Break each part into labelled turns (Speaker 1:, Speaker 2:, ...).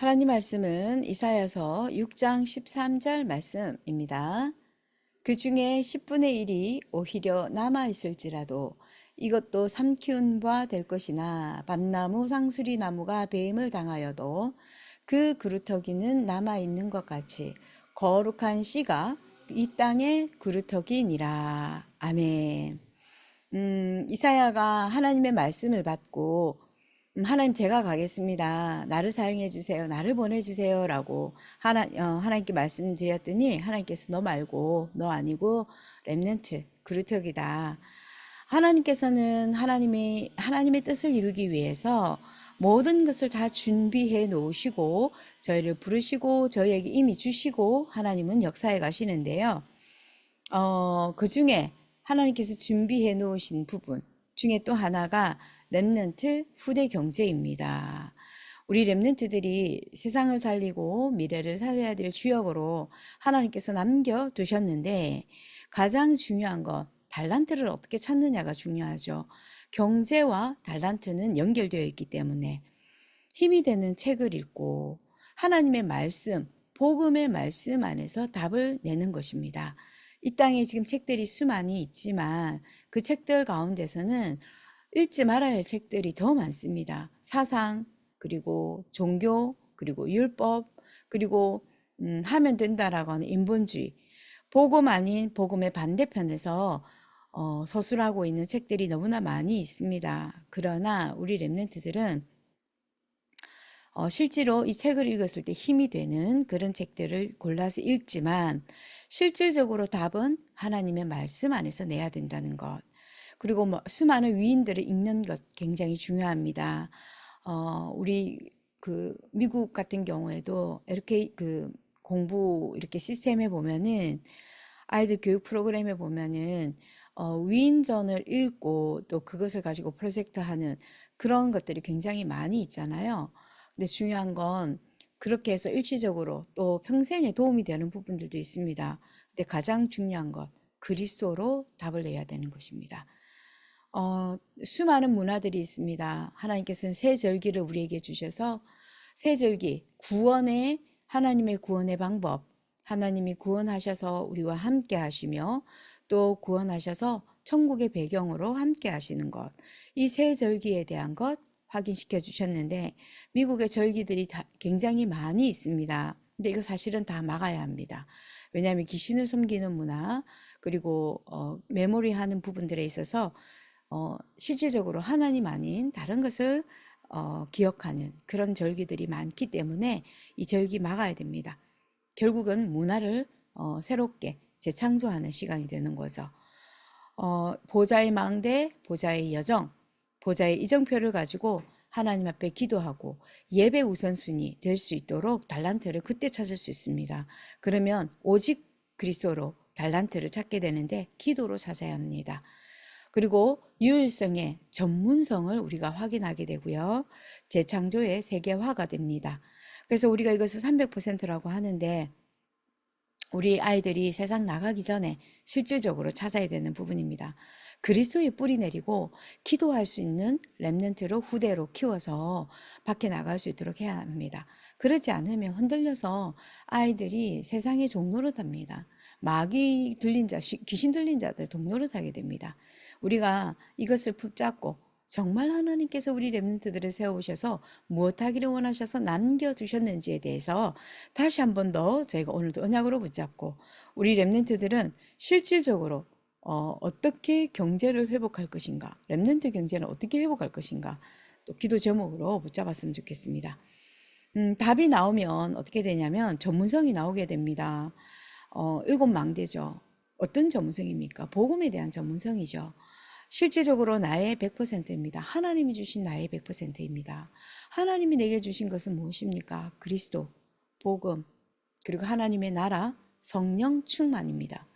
Speaker 1: 하나님 말씀은 이사야서 6장 13절 말씀입니다. 그 중에 10분의 1이 오히려 남아 있을지라도 이것도 삼키운 바 될 것이나 밤나무 상수리 나무가 배임을 당하여도 그 그루터기는 남아 있는 것 같이 거룩한 씨가 이 땅의 그루터기니라. 아멘. 음, 이사야가 하나님의 말씀을 받고 음, 하나님 제가 가겠습니다. 나를 사용해 주세요. 나를 보내 주세요라고 하나 어, 하나님께 말씀드렸더니 하나님께서 너 말고 너 아니고 렘넌트 그루터기다. 하나님께서는 하나님이 하나님의 뜻을 이루기 위해서 모든 것을 다 준비해 놓으시고 저희를 부르시고 저희에게 이미 주시고 하나님은 역사에 가시는데요. 어, 그 중에 하나님께서 준비해 놓으신 부분 중에 또 하나가 렘넌트 후대 경제입니다. 우리 렘넌트들이 세상을 살리고 미래를 살려야 될 주역으로 하나님께서 남겨 두셨는데 가장 중요한 건 달란트를 어떻게 찾느냐가 중요하죠. 경제와 달란트는 연결되어 있기 때문에 힘이 되는 책을 읽고 하나님의 말씀, 복음의 말씀 안에서 답을 내는 것입니다. 이 땅에 지금 책들이 수많이 있지만 그 책들 가운데서는 읽지 말아야 할 책들이 더 많습니다. 사상, 그리고 종교, 그리고 율법, 그리고 음, 하면 된다라고 하는 인본주의, 복음 아닌 복음의 반대편에서 어, 서술하고 있는 책들이 너무나 많이 있습니다. 그러나 우리 랩런트들은 어, 실제로 이 책을 읽었을 때 힘이 되는 그런 책들을 골라서 읽지만 실질적으로 답은 하나님의 말씀 안에서 내야 된다는 것. 그리고 뭐 수많은 위인들을 읽는 것 굉장히 중요합니다. 어, 우리 그 미국 같은 경우에도 이렇게 그 공부 이렇게 시스템에 보면은 아이들 교육 프로그램에 보면은 어, 위인전을 읽고 또 그것을 가지고 프로젝트 하는 그런 것들이 굉장히 많이 있잖아요. 근데 중요한 건 그렇게 해서 일시적으로 또 평생에 도움이 되는 부분들도 있습니다. 근데 가장 중요한 것, 그리스도로 답을 내야 되는 것입니다. 어, 수많은 문화들이 있습니다. 하나님께서는 새 절기를 우리에게 주셔서 새 절기, 구원의 하나님의 구원의 방법, 하나님이 구원하셔서 우리와 함께 하시며 또 구원하셔서 천국의 배경으로 함께 하시는 것, 이 새 절기에 대한 것 확인시켜 주셨는데 미국의 절기들이 다 굉장히 많이 있습니다. 근데 이거 사실은 다 막아야 합니다. 왜냐하면 귀신을 섬기는 문화 그리고 어, 메모리하는 부분들에 있어서 어, 실질적으로 하나님 아닌 다른 것을 어, 기억하는 그런 절기들이 많기 때문에 이 절기 막아야 됩니다. 결국은 문화를 어, 새롭게 재창조하는 시간이 되는 거죠. 어, 보좌의 망대, 보좌의 여정, 보좌의 이정표를 가지고 하나님 앞에 기도하고 예배 우선순위 될 수 있도록 달란트를 그때 찾을 수 있습니다. 그러면 오직 그리스도로 달란트를 찾게 되는데 기도로 찾아야 합니다. 그리고 유일성의 전문성을 우리가 확인하게 되고요. 재창조의 세계화가 됩니다. 그래서 우리가 이것을 300%라고 하는데 우리 아이들이 세상 나가기 전에 실질적으로 찾아야 되는 부분입니다. 그리스도의 뿌리 내리고 기도할 수 있는 랩런트로 후대로 키워서 밖에 나갈 수 있도록 해야 합니다. 그렇지 않으면 흔들려서 아이들이 세상의 종노릇합니다. 마귀 들린 자, 귀신 들린 자들 동노릇하게 됩니다. 우리가 이것을 붙잡고 정말 하나님께서 우리 랩런트들을 세우셔서 무엇하기를 원하셔서 남겨주셨는지에 대해서 다시 한 번 더 저희가 오늘도 언약으로 붙잡고 우리 랩런트들은 실질적으로 어, 어떻게 경제를 회복할 것인가 랩런트 경제는 어떻게 회복할 것인가 또 기도 제목으로 붙잡았으면 좋겠습니다. 음, 답이 나오면 어떻게 되냐면 전문성이 나오게 됩니다. 어, 일곱 망대죠. 어떤 전문성입니까? 복음에 대한 전문성이죠. 실질적으로 나의 100%입니다. 하나님이 주신 나의 100%입니다. 하나님이 내게 주신 것은 무엇입니까? 그리스도, 복음, 그리고 하나님의 나라, 성령 충만입니다.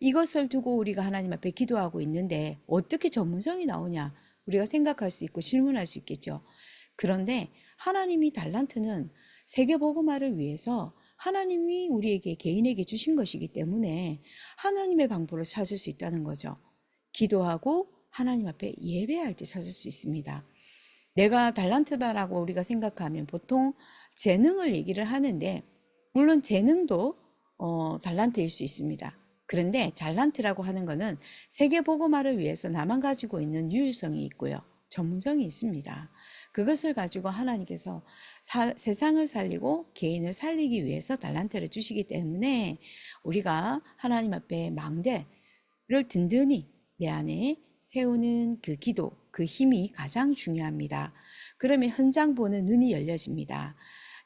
Speaker 1: 이것을 두고 우리가 하나님 앞에 기도하고 있는데 어떻게 전문성이 나오냐? 우리가 생각할 수 있고 질문할 수 있겠죠. 그런데 하나님이 달란트는 세계 복음화를 위해서 하나님이 우리에게 개인에게 주신 것이기 때문에 하나님의 방법을 찾을 수 있다는 거죠. 기도하고 하나님 앞에 예배할 때 찾을 수 있습니다. 내가 달란트다라고 우리가 생각하면 보통 재능을 얘기를 하는데 물론 재능도 어, 달란트일 수 있습니다. 그런데 잘란트라고 하는 거는 세계 보고말을 위해서 나만 가지고 있는 유일성이 있고요. 전문성이 있습니다. 그것을 가지고 하나님께서 사- 세상을 살리고 개인을 살리기 위해서 달란트를 주시기 때문에 우리가 하나님 앞에 망대를 든든히 내 안에 세우는 그 기도, 그 힘이 가장 중요합니다. 그러면 현장 보는 눈이 열려집니다.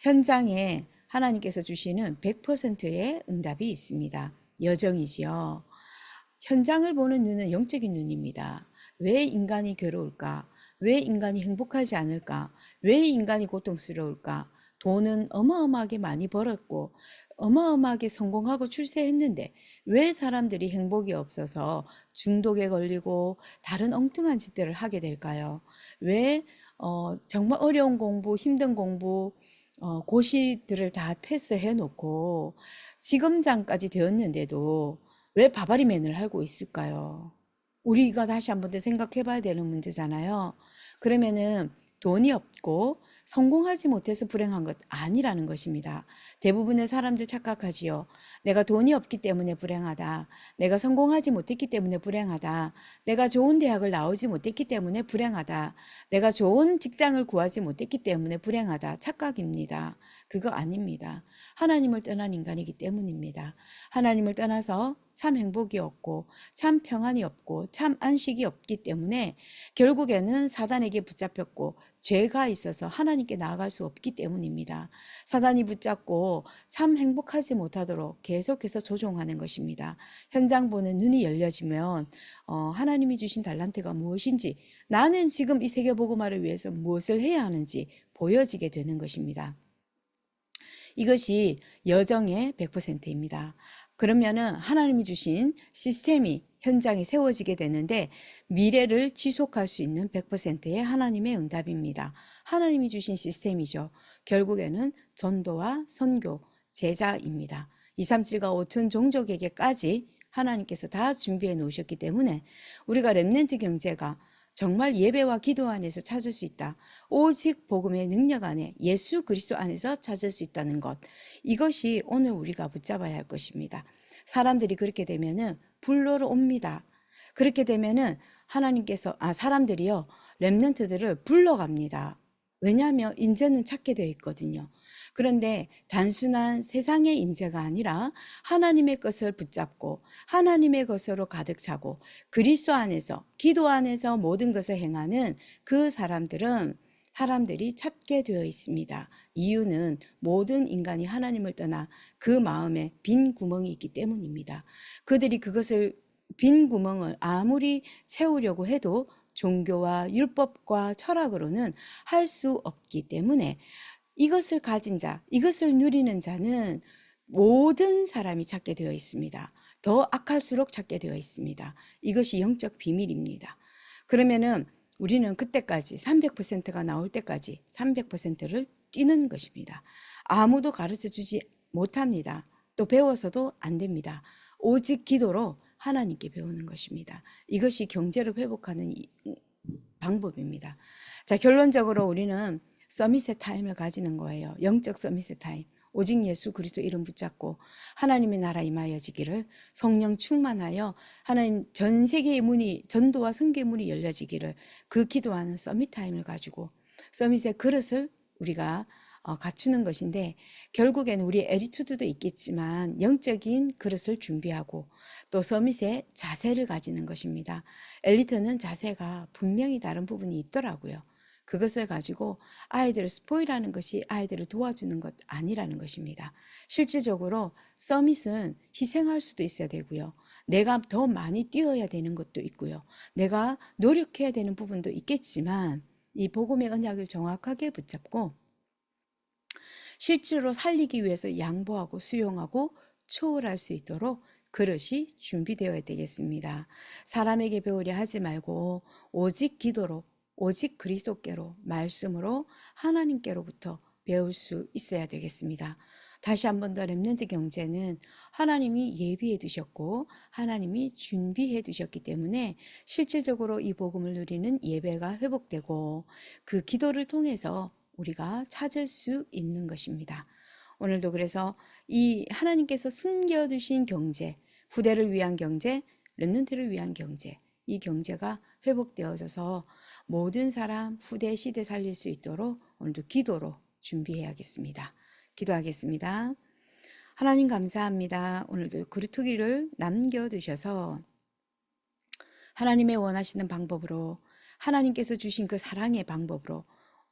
Speaker 1: 현장에 하나님께서 주시는 100%의 응답이 있습니다. 여정이지요. 현장을 보는 눈은 영적인 눈입니다. 왜 인간이 괴로울까? 왜 인간이 행복하지 않을까? 왜 인간이 고통스러울까? 돈은 어마어마하게 많이 벌었고, 어마어마하게 성공하고 출세했는데, 왜 사람들이 행복이 없어서 중독에 걸리고 다른 엉뚱한 짓들을 하게 될까요? 왜, 어, 정말 어려운 공부, 힘든 공부, 어, 고시들을 다 패스해 놓고 지검장까지 되었는데도 왜 바바리맨을 하고 있을까요? 우리가 다시 한번 더 생각해 봐야 되는 문제잖아요. 그러면은 돈이 없고 성공하지 못해서 불행한 것 아니라는 것입니다. 대부분의 사람들 착각하지요. 내가 돈이 없기 때문에 불행하다. 내가 성공하지 못했기 때문에 불행하다. 내가 좋은 대학을 나오지 못했기 때문에 불행하다. 내가 좋은 직장을 구하지 못했기 때문에 불행하다. 착각입니다. 그거 아닙니다. 하나님을 떠난 인간이기 때문입니다. 하나님을 떠나서 참 행복이 없고 참 평안이 없고 참 안식이 없기 때문에 결국에는 사단에게 붙잡혔고 죄가 있어서 하나님께 나아갈 수 없기 때문입니다. 사단이 붙잡고 참 행복하지 못하도록 계속해서 조종하는 것입니다. 현장 보는 눈이 열려지면 어, 하나님이 주신 달란트가 무엇인지 나는 지금 이 세계 복음화를 위해서 무엇을 해야 하는지 보여지게 되는 것입니다. 이것이 여정의 100%입니다. 그러면은 하나님이 주신 시스템이 현장에 세워지게 되는데 미래를 지속할 수 있는 100%의 하나님의 응답입니다. 하나님이 주신 시스템이죠. 결국에는 전도와 선교, 제자입니다. 237과 5천 종족에게까지 하나님께서 다 준비해 놓으셨기 때문에 우리가 렘넨트 경제가 정말 예배와 기도 안에서 찾을 수 있다. 오직 복음의 능력 안에 예수 그리스도 안에서 찾을 수 있다는 것. 이것이 오늘 우리가 붙잡아야 할 것입니다. 사람들이 그렇게 되면은 불로로 옵니다. 그렇게 되면은 하나님께서 아 사람들이요 렘넌트들을 불러갑니다. 왜냐하면 인재는 찾게 되어 있거든요. 그런데 단순한 세상의 인재가 아니라 하나님의 것을 붙잡고 하나님의 것으로 가득 차고 그리스도 안에서 기도 안에서 모든 것을 행하는 그 사람들은 사람들이 찾게 되어 있습니다. 이유는 모든 인간이 하나님을 떠나 그 마음에 빈 구멍이 있기 때문입니다. 그들이 그것을 빈 구멍을 아무리 채우려고 해도 종교와 율법과 철학으로는 할 수 없기 때문에 이것을 가진 자, 이것을 누리는 자는 모든 사람이 찾게 되어 있습니다. 더 악할수록 찾게 되어 있습니다. 이것이 영적 비밀입니다. 그러면은 우리는 그때까지 300%가 나올 때까지 300%를 뛰는 것입니다. 아무도 가르쳐 주지 못합니다. 또 배워서도 안 됩니다. 오직 기도로 하나님께 배우는 것입니다. 이것이 경제를 회복하는 방법입니다. 자, 결론적으로 우리는 서밋의 타임을 가지는 거예요. 영적 서밋의 타임. 오직 예수 그리스도 이름 붙잡고 하나님의 나라 임하여지기를 성령 충만하여 하나님 전 세계의 문이 전도와 선교의 문이 열려지기를 그 기도하는 서밋 타임을 가지고 서밋의 그릇을 우리가 어, 갖추는 것인데 결국에는 우리 에리투드도 있겠지만 영적인 그릇을 준비하고 또 서밋의 자세를 가지는 것입니다. 엘리트는 자세가 분명히 다른 부분이 있더라고요. 그것을 가지고 아이들을 스포일하는 것이 아이들을 도와주는 것 아니라는 것입니다. 실질적으로 서밋은 희생할 수도 있어야 되고요. 내가 더 많이 뛰어야 되는 것도 있고요. 내가 노력해야 되는 부분도 있겠지만 이 복음의 언약을 정확하게 붙잡고 실제로 살리기 위해서 양보하고 수용하고 초월할 수 있도록 그릇이 준비되어야 되겠습니다. 사람에게 배우려 하지 말고 오직 기도로 오직 그리스도께로 말씀으로 하나님께로부터 배울 수 있어야 되겠습니다. 다시 한 번더 렘넌트 경제는 하나님이 예비해 두셨고 하나님이 준비해 두셨기 때문에 실질적으로 이 복음을 누리는 예배가 회복되고 그 기도를 통해서 우리가 찾을 수 있는 것입니다. 오늘도 그래서 이 하나님께서 숨겨두신 경제, 후대를 위한 경제, 렘넌트를 위한 경제, 이 경제가 회복되어져서 모든 사람 후대 시대 살릴 수 있도록 오늘도 기도로 준비해야겠습니다. 기도하겠습니다. 하나님 감사합니다. 오늘도 그루트기를 남겨두셔서 하나님의 원하시는 방법으로 하나님께서 주신 그 사랑의 방법으로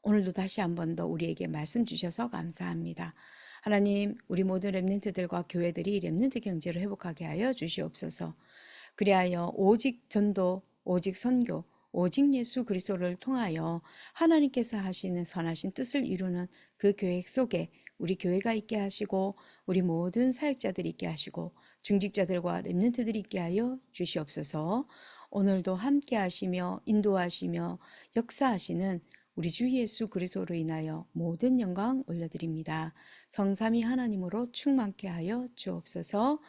Speaker 1: 오늘도 다시 한 번 더 우리에게 말씀 주셔서 감사합니다. 하나님, 우리 모든 랩런트들과 교회들이 랩런트 경제를 회복하게 하여 주시옵소서. 그리하여 오직 전도, 오직 선교, 오직 예수 그리스도를 통하여 하나님께서 하시는 선하신 뜻을 이루는 그 계획 속에 우리 교회가 있게 하시고 우리 모든 사역자들이 있게 하시고 중직자들과 랩런트들이 있게 하여 주시옵소서. 오늘도 함께 하시며 인도하시며 역사하시는 우리 주 예수 그리스도로 인하여 모든 영광 올려드립니다. 성삼위 하나님으로 충만케 하여 주옵소서.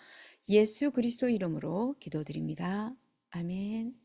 Speaker 1: 예수 그리스도 이름으로 기도드립니다. 아멘.